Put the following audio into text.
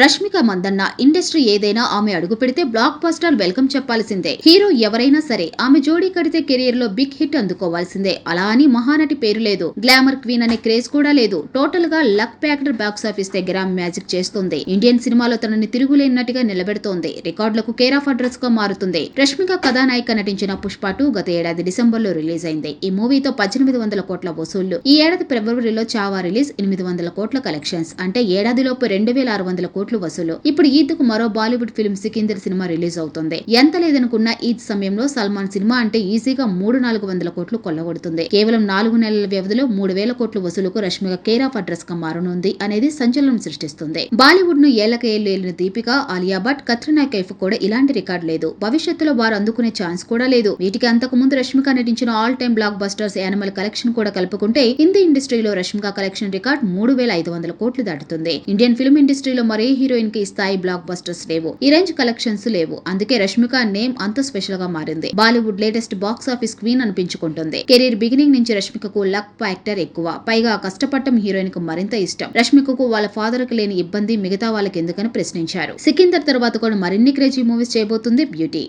Rashmika Mandanna industry ఏదైనా ఆమె అడుగు పెడితే బ్లాక్ బస్టర్ వెల్కమ్ చెప్పాల్సిందే. హీరో ఎవరైనా సరే ఆమె జోడీ కడితే కెరీర్లో బిగ్ హిట్ అందుకోవాల్సిందే. అలా అని మహానటి పేరు లేదు. గ్లామర్ క్వీన్ అనే క్రేజ్ కూడా లేదు. టోటల్గా లక్ ప్యాక్డ్ బాక్స్ ఆఫీస్ దగ్గర మ్యాజిక్ చేస్తుంది. ఇండియన్ సినిమాలో తనని తిరుగులేనట్టుగా నిలబెడుతోంది. రికార్డులకు కేర్ ఆఫ్ అడ్రస్గా మారుతుంది. రష్మిక కథానాయిక నటించిన పుష్ప టూ గత ఏడాది డిసెంబర్లో రిలీజ్ అయింది. ఈ మూవీతో పద్దెనిమిది వందల కోట్ల వసూళ్ళు. ఈ ఏడాది ఫిబ్రవరిలో చావా రిలీజ్ ఎనిమిది వందల కోట్ల కలెక్షన్స్. అంటే ఏడాదిలోపు రెండు వేల ఆరు వందల కోట్ల వసూలు. ఇప్పుడు ఈద్కు మరో Bollywood film Sikandar cinema release అవుతుంది. ఎంత లేదనుకున్న ఈద్ సమయంలో సల్మాన్ సినిమా అంటే ఈజీగా మూడు నాలుగు వందల కోట్లు కొల్లగొడుతుంది. కేవలం నాలుగు నెలల వ్యవధిలో మూడు వేల కోట్ల వసూలుకు రష్మిక కేర్ ఆఫ్ అడ్రస్గా మారనుంది అనేది సంచలనం సృష్టిస్తుంది. బాలీవుడ్ను ఏళ్ళక ఏళ్ళు ఏలిన దీపిక ఆలియా భట్ కత్రినా కైఫ్ కూడా ఇలాంటి రికార్డు లేదు. భవిష్యత్తులో వారు అందుకునే ఛాన్స్ కూడా లేదు. వీటికి అంతకు ముందు రష్మిక నటించిన all time blockbusters Animal collection కూడా కలుపుకుంటే హిందీ ఇండస్ట్రీలో రష్మిక కలెక్షన్ రికార్డ్ మూడు వేల ఐదు వందల కోట్లు దాటుతుంది. ఇండియన్ ఫిల్మ్ ఇండస్ట్రీలో మరే హీరోయిన్కి స్థాయి బ్లాక్ బస్టర్స్ లేవు. ఈ రేంజ్ కలెక్షన్స్ లేవు. అందుకే రష్మిక నేమ్ అంత స్పెషల్గా మారింది. Bollywood latest box office queen అనిపించుకుంటుంది. Career beginning నుంచి రష్మికకు లక్ ఫ్యాక్టర్ ఎక్కువ. పైగా కష్టపడటం హీరోయిన్కు మరింత ఇష్టం. రష్మికకు వాళ్ళ ఫాదర్కు లేని ఇబ్బంది మిగతా వాళ్ళకి ఎందుకని ప్రశ్నించారు. సికిందర్ తర్వాత కూడా మరిన్ని క్రేజీ మూవీస్ చేయబోతుంది బ్యూటీ.